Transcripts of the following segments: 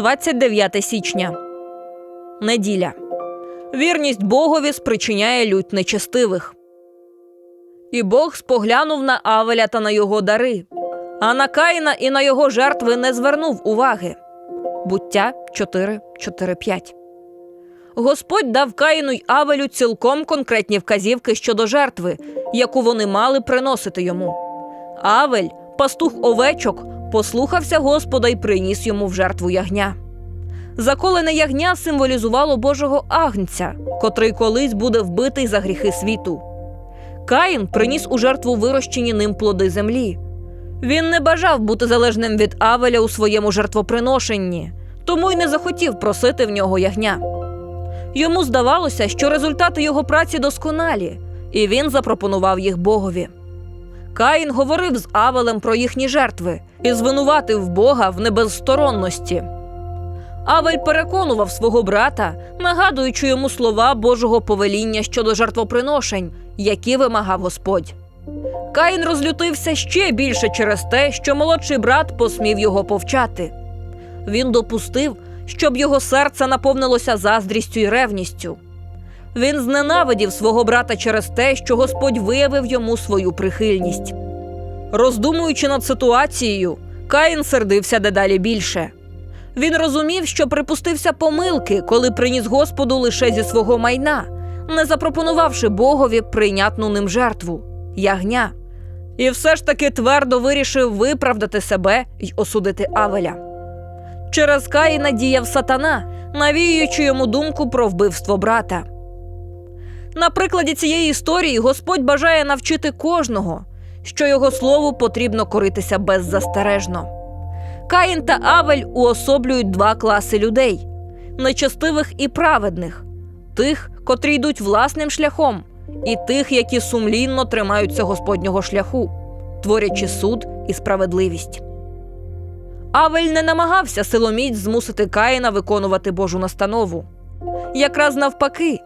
29 січня. Неділя. Вірність Богові спричиняє лють нечестивих. І Бог споглянув на Авеля та на його дари, а на Каїна і на його жертви не звернув уваги. Буття 4, 4, 5. Господь дав Каїну й Авелю цілком конкретні вказівки щодо жертви, яку вони мали приносити йому. Авель, пастух овечок, послухався Господа й приніс йому в жертву ягня. Заколене ягня символізувало Божого агнця, котрий колись буде вбитий за гріхи світу. Каїн приніс у жертву вирощені ним плоди землі. Він не бажав бути залежним від Авеля у своєму жертвоприношенні, тому й не захотів просити в нього ягня. Йому здавалося, що результати його праці досконалі, і він запропонував їх Богові. Каїн говорив з Авелем про їхні жертви і звинуватив Бога в небезсторонності. Авель переконував свого брата, нагадуючи йому слова Божого повеління щодо жертвоприношень, які вимагав Господь. Каїн розлютився ще більше через те, що молодший брат посмів його повчати. Він допустив, щоб його серце наповнилося заздрістю й ревністю. Він зненавидів свого брата через те, що Господь виявив йому свою прихильність. Роздумуючи над ситуацією, Каїн сердився дедалі більше. Він розумів, що припустився помилки, коли приніс Господу лише зі свого майна, не запропонувавши Богові прийнятну ним жертву ягня. І все ж таки твердо вирішив виправдати себе й осудити Авеля. Через Каїна діяв сатана, навіюючи йому думку про вбивство брата. На прикладі цієї історії Господь бажає навчити кожного, що його слову потрібно коритися беззастережно. Каїн та Авель уособлюють два класи людей нечестивих і праведних, тих, котрі йдуть власним шляхом, і тих, які сумлінно тримаються Господнього шляху, творячи суд і справедливість. Авель не намагався силоміць змусити Каїна виконувати Божу настанову. Якраз навпаки,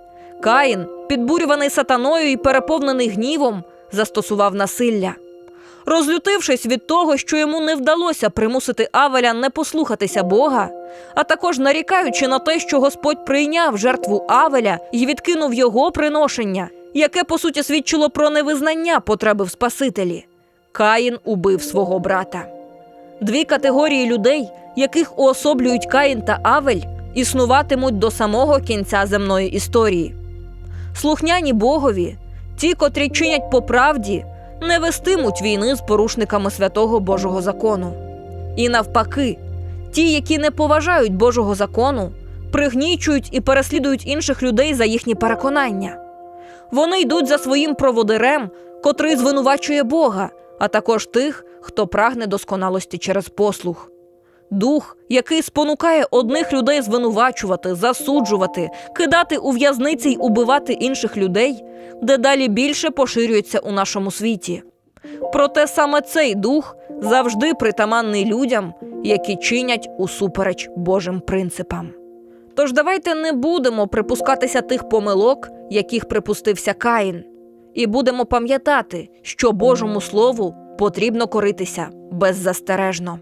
Каїн, підбурюваний сатаною і переповнений гнівом, застосував насилля. Розлютившись від того, що йому не вдалося примусити Авеля не послухатися Бога, а також нарікаючи на те, що Господь прийняв жертву Авеля і відкинув його приношення, яке по суті свідчило про невизнання потреби в Спасителі, Каїн убив свого брата. Дві категорії людей, яких уособлюють Каїн та Авель, існуватимуть до самого кінця земної історії. Слухняні Богові, ті, котрі чинять по правді, не вестимуть війни з порушниками святого Божого закону. І навпаки, ті, які не поважають Божого закону, пригнічують і переслідують інших людей за їхні переконання. Вони йдуть за своїм проводирем, котрий звинувачує Бога, а також тих, хто прагне досконалості через послух. Дух, який спонукає одних людей звинувачувати, засуджувати, кидати у в'язниці й убивати інших людей, дедалі більше поширюється у нашому світі. Проте саме цей дух завжди притаманний людям, які чинять усупереч Божим принципам. Тож давайте не будемо припускатися тих помилок, яких припустився Каїн, і будемо пам'ятати, що Божому Слову потрібно коритися беззастережно.